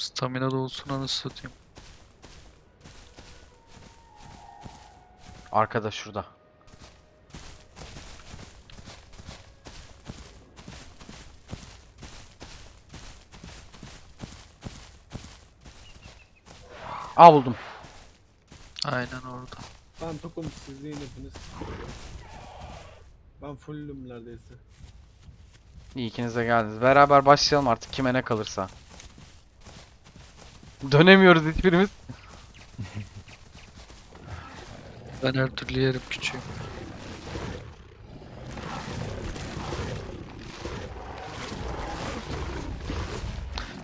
Stamina da olsun anasını satayım. Arkada şurada. Aa buldum. Aynen orada. Ben tokum siz yiyin hepiniz. Ben fullüm neredeyse. İyi ikiniz de geldiniz. Beraber başlayalım artık kime ne kalırsa. Dönemiyoruz hiçbirimiz. Ben her türlü yerim küçüğüm.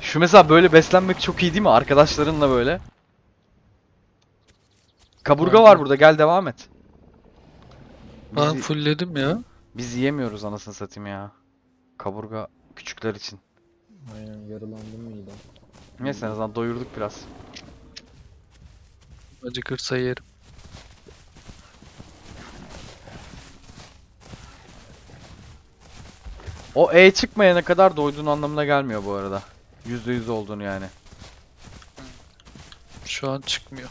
Şu mesela böyle beslenmek çok iyi değil mi? Arkadaşlarınla böyle. Kaburga var burada gel devam et. Ben Biz, fullledim ya. biz yiyemiyoruz anasını satayım ya. Kaburga küçükler için. Aynen yaralandım midem. Neyse en azından doyurduk biraz. Acıkırsa yerim. O E çıkmayana kadar doyduğun anlamına gelmiyor bu arada. %100 olduğunu yani. Şu an çıkmıyor.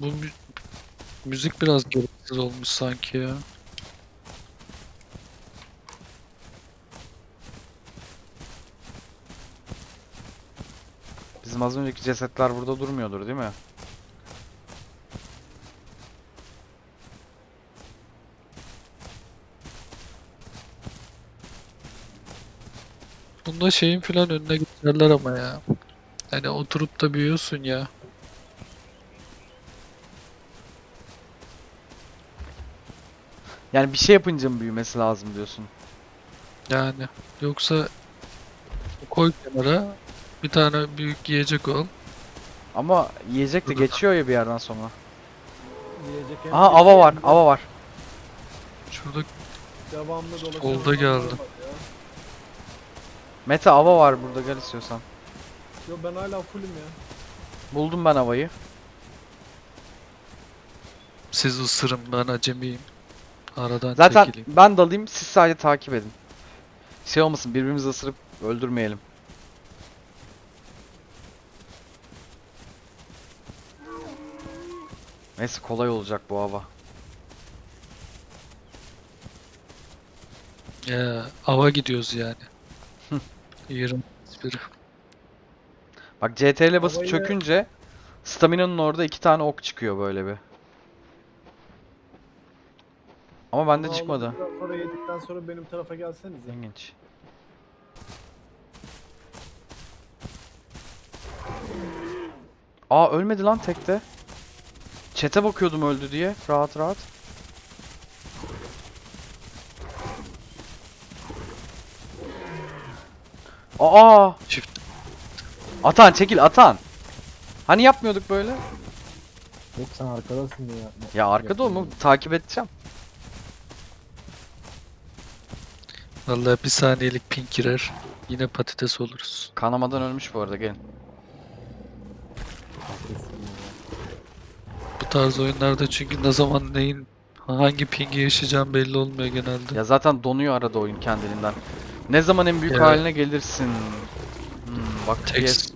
Bu mü- müzik biraz gereksiz olmuş sanki ya. Bizim az önceki cesetler burada durmuyordur değil mi? Bunda şeyin filan önüne geçerler ama ya. Hani oturup da büyüyorsun ya. Yani bir şey yapınca mı büyümesi lazım diyorsun? Yani yoksa koy kenara bir tane büyük yiyecek ol. Ama yiyecek de geçiyor ya bir yerden sonra. Yiyecek hem Aha ava var, hem de ava var. Şurada Devamlı Solda adamlar geldi. Mete ava var burada gel istiyorsan. Yo ben hala fullüm ya. Buldum ben havayı. siz ısırın ben acemiyim. Aradan Zaten çekileyim. ben dalayım siz sadece takip edin. Şey olmasın birbirimizi ısırıp öldürmeyelim. Neyse kolay olacak bu hava. Ya ava gidiyoruz yani. Yarım biri. Bak CTRL basıp Havayı- çökünce stamina'nın orada iki tane ok çıkıyor böyle bir. Ama bende Ama çıkmadı. Sonra yedikten sonra benim tarafa gelsenize. İlginç. Aa ölmedi lan tekte. Çete bakıyordum öldü diye. Rahat rahat. Aa! Çift. Atan çekil Atan. Hani yapmıyorduk böyle? Yok sen arkadasın diye yapma. Ya arkada olma takip edeceğim. Vallahi bir saniyelik pink girer. Yine patates oluruz. Kanamadan ölmüş bu arada gelin. Tarz oyunlarda çünkü ne zaman neyin hangi pingi yaşayacağım belli olmuyor genelde. Ya zaten donuyor arada oyun kendiliğinden. Ne zaman en büyük Evet. haline gelirsin? Hmm, bak Text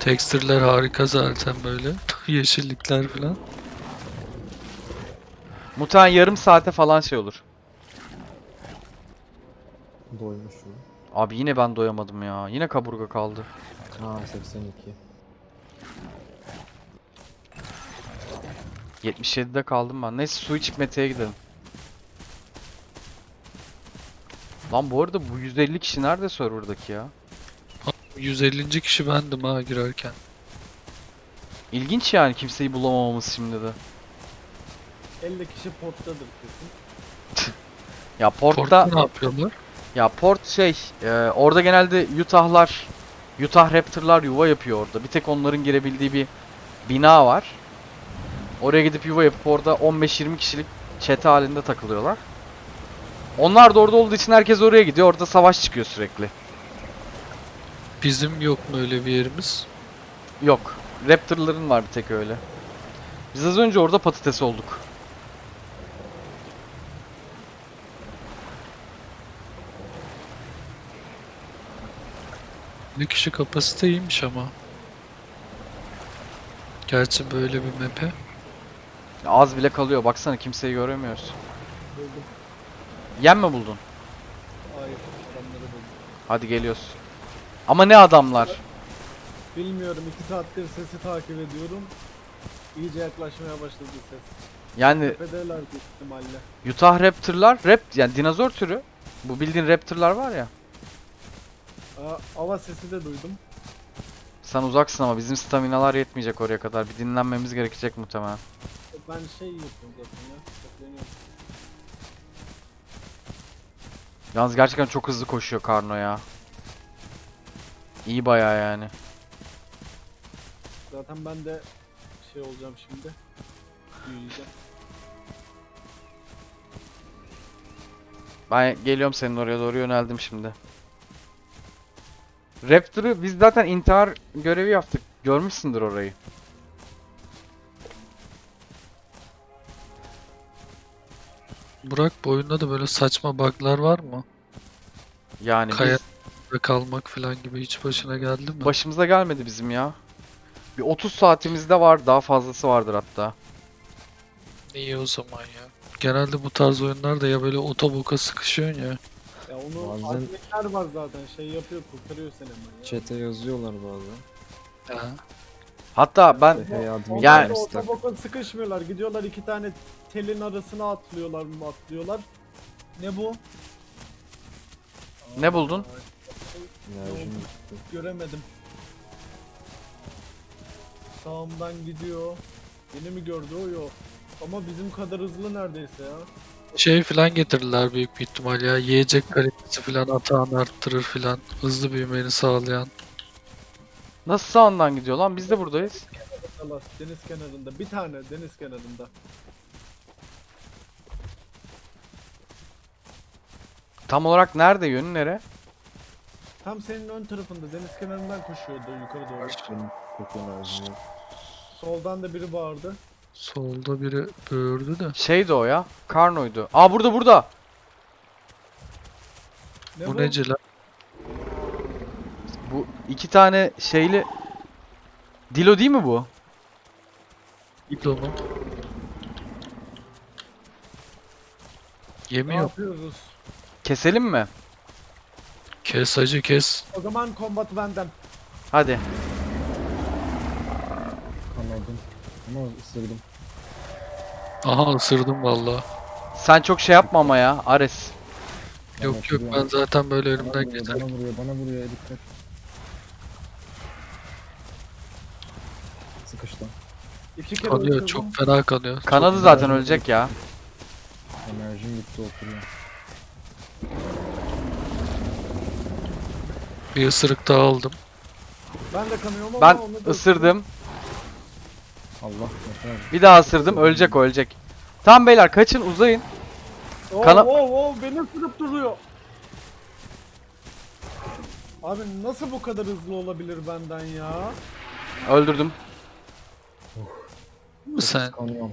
Texture'ler harika zaten böyle. Yeşillikler falan. Muhtemelen yarım saate falan şey olur. Doymuşum. Abi yine ben doyamadım ya. Yine kaburga kaldı. Ha 82. 77'de kaldım ben. Neyse su içip Mete'ye gidelim. Lan bu arada bu 150 kişi nerede serverdaki ya? 150. kişi bendim ha girerken. İlginç yani kimseyi bulamamamız şimdi de. 50 kişi porttadır kesin. Ya Port'ta Port'ta ne yapıyorlar? ya Port şey e, orada genelde Utah'lar Utah Raptor'lar yuva yapıyor orada. Bir tek onların girebildiği bir bina var. Oraya gidip yuva yapıp orada 15-20 kişilik çete halinde takılıyorlar. Onlar da orada olduğu için herkes oraya gidiyor. Orada savaş çıkıyor sürekli. Bizim yok mu öyle bir yerimiz? Yok. Raptor'ların var bir tek öyle. Biz az önce orada patates olduk. Bir kişi kapasite iyiymiş ama. Gerçi böyle bir map'e. Az bile kalıyor. Baksana kimseyi göremiyoruz. Buldum. Yem mi buldun? Hayır adamları buldum. Hadi geliyoruz. Ama ne adamlar? Bilmiyorum 2 saattir sesi takip ediyorum. İyice yaklaşmaya başladı ses. Yani Tepedeler büyük ihtimalle. Utah Raptor'lar, rap yani dinozor türü. Bu bildiğin Raptor'lar var ya. Aa, ava sesi de duydum. Sen uzaksın ama bizim staminalar yetmeyecek oraya kadar. Bir dinlenmemiz gerekecek muhtemelen. Ben şey yapıyorum zaten ya. Tepleniyorum. Yalnız gerçekten çok hızlı koşuyor Karno ya. İyi bayağı yani. Zaten ben de şey olacağım şimdi. Büyüyeceğim. Ben geliyorum senin oraya doğru yöneldim şimdi. Raptor'ı biz zaten intihar görevi yaptık. Görmüşsündür orayı. Burak bu oyunda da böyle saçma bug'lar var mı? Yani biz- Kaya- Ve kalmak falan gibi hiç başına geldi mi? başımıza gelmedi bizim ya. Bir 30 saatimizde var. Daha fazlası vardır hatta. İyi o zaman ya. Genelde bu tarz oyunlarda ya böyle otoboka sıkışıyorsun ya. Ya onu Bazen- adminler var zaten şey yapıyor kurtarıyor seni ya. Chat'e yazıyorlar bazen. Ha. Hatta ben admin Onlar Yani- da istek. otoboka sıkışmıyorlar. Gidiyorlar iki tane telin arasına atlıyorlar mı atlıyorlar. Ne bu? Ne buldun? Enerjim. Göremedim. Sağımdan gidiyor. Beni mi gördü o yok. Ama bizim kadar hızlı neredeyse ya. Şey falan getirirler büyük bir ihtimal ya. Yiyecek kalitesi falan atağını arttırır falan. Hızlı büyümeni sağlayan. Nasıl sağından gidiyor lan? Biz de buradayız. Allah deniz kenarında. Bir tane deniz kenarında. Tam olarak nerede? Yönü nere? Tam senin ön tarafında deniz kenarından koşuyordu yukarı doğru. Çok enerjim yok. Soldan da biri bağırdı. Solda biri böğürdü de. Şeydi o ya. Karno'ydu. Aa burada burada. Ne Bu nece lan? Bu iki tane şeyli Dilo değil mi bu? Gitti onu. Ne Yemiyor. yapıyoruz? Keselim mi? Kes hacı kes. O zaman kombat benden. Hadi. Kanadım. Ama ısırdım. Aha ısırdım valla. Sen çok şey yapma ama ya Ares. Yok yok ben zaten böyle Bana vuruyor, geçer. bana vuruyor, bana vuruyor. Dikkat. İki kere Kanıyor ısırdım. çok fena kanıyor. Kanadı Çok- zaten ölecek ya. Enerjim bitti oturuyor. Bir ısırık daha aldım. Ben de kanıyorum ama Ben onu da ısırdım. Allah yeter. Bir daha ısırdım. Ölecek o, ölecek. Tamam beyler kaçın uzayın. Oo, Kana- oo, oo, beni ısırıp duruyor. Abi nasıl bu kadar hızlı olabilir benden ya? Öldürdüm. Sen Kıskanıyorum.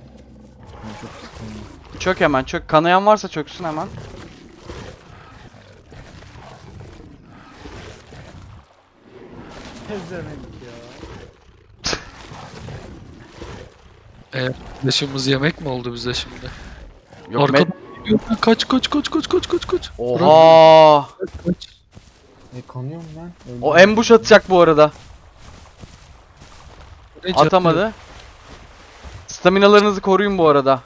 Ben çok. Çök hemen çök. Kanayan varsa çöksün hemen. Pezevenk ya. Yaşımız yemek mi oldu bize şimdi? Yok geliyor. Kaç kaç kaç kaç kaç kaç kaç. Oha! Bırak, kaç. E kanıyorum ben. Öldüm. O ambush atacak bu arada. Ne Atamadı. Staminalarınızı koruyun bu arada.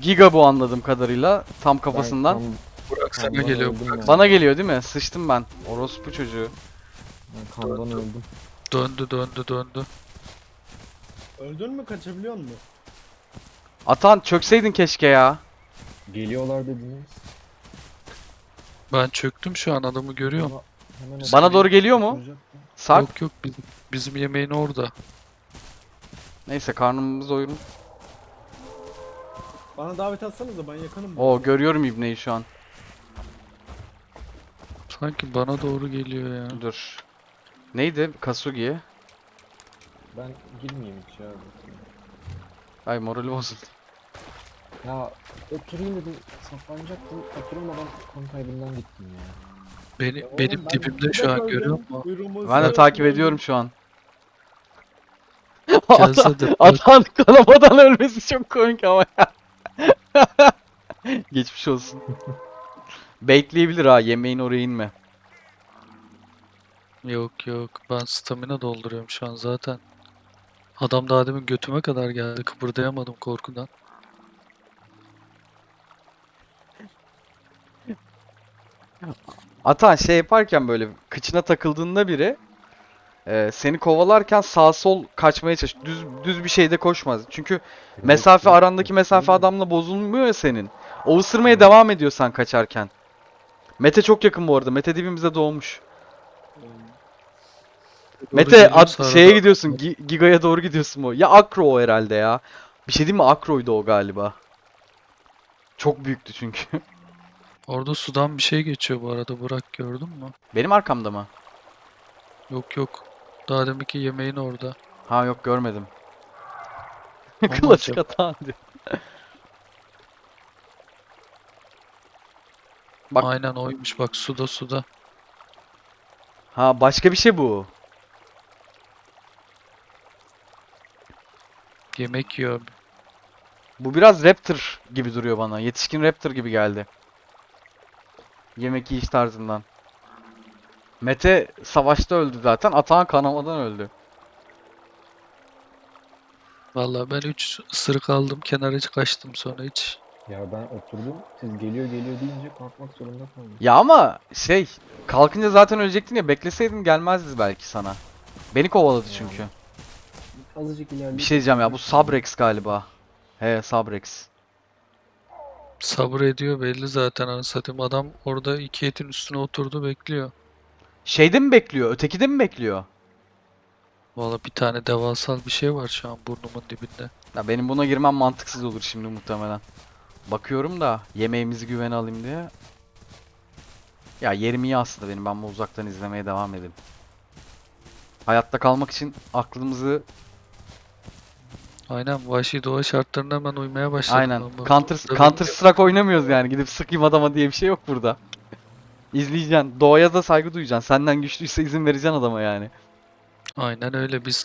Giga bu anladığım kadarıyla. Tam kafasından. Burak sana kandan geliyor. öldüm Burak. Bana geliyor değil mi? Sıçtım ben. Orospu çocuğu. Ben kandan öldüm. Döndü döndü döndü. Öldün mü kaçabiliyor musun? Atan çökseydin keşke ya. Geliyorlar dediniz. Ben çöktüm şu an adamı görüyorum. Bana, hemen Bana doğru geliyor mu? Sarp. Yok yok bizim, bizim yemeğin orada. Neyse karnımız doyurun. Bana davet atsanıza ben yakınım. Oo görüyorum İbne'yi şu an. Sanki bana doğru geliyor ya. Dur. Neydi? Kasugi. Ben girmeyeyim hiç ya. Ay morali bozuldu. Ya oturayım dedim saklanacaktım. Oturamadan kan kaybından gittim ya. Benim, Oğlum benim ben dibimde şu an görüyor musun? Ben de takip ediyorum şu an. Atan kanamadan ölmesi çok komik ama ya. Geçmiş olsun. Baitleyebilir ha yemeğin oraya inme. yok yok ben stamina dolduruyorum şu an zaten. Adam daha demin götüme kadar geldi kıpırdayamadım korkudan. Atan şey yaparken böyle kıçına takıldığında biri e, seni kovalarken sağ sol kaçmaya çalış. Düz düz bir şeyde koşmaz. Çünkü mesafe arandaki mesafe adamla bozulmuyor ya senin. O ısırmaya devam ediyor sen kaçarken. Mete çok yakın bu arada. Mete dibimizde doğmuş. Mete at, şeye gidiyorsun. Gi- Giga'ya doğru gidiyorsun o. Ya Akro o herhalde ya. Bir şey diyeyim mi? Akro'ydu o galiba. Çok büyüktü çünkü. Orada sudan bir şey geçiyor bu arada Burak gördün mü? Benim arkamda mı? Yok yok. Daha deminki yemeğin orada. Ha yok görmedim. Klasik acaba? hata diyor. Bak. Aynen oymuş bak suda suda. Ha başka bir şey bu. Yemek yiyor. Bu biraz Raptor gibi duruyor bana. Yetişkin Raptor gibi geldi. Yemek yiyiş tarzından. Mete savaşta öldü zaten. Atahan kanamadan öldü. Vallahi ben 3 ısırık aldım kenara kaçtım sonra hiç. Ya ben oturdum. Siz geliyor geliyor deyince kalkmak zorunda kaldım. Ya ama şey kalkınca zaten ölecektin ya bekleseydin gelmezdi belki sana. Beni kovaladı çünkü. Azıcık ilerleyip... Bir şey diyeceğim ya bu Sabrex galiba. He Sabrex. Sabır ediyor belli zaten anasını satayım. Adam orada iki etin üstüne oturdu bekliyor. Şeyde mi bekliyor? Öteki de mi bekliyor? Vallahi bir tane devasal bir şey var şu an burnumun dibinde. Ya benim buna girmem mantıksız olur şimdi muhtemelen. Bakıyorum da yemeğimizi güvene alayım diye. Ya yerim iyi aslında benim. Ben bu uzaktan izlemeye devam edeyim. Hayatta kalmak için aklımızı Aynen vahşi doğa şartlarına hemen uymaya başladım. aynen bu- Counter. Counter Strike oynamıyoruz yani. Gidip sıkayım adama diye bir şey yok burada. İzleyeceksin. Doğaya da saygı duyacaksın. Senden güçlüyse izin vereceksin adama yani. Aynen öyle biz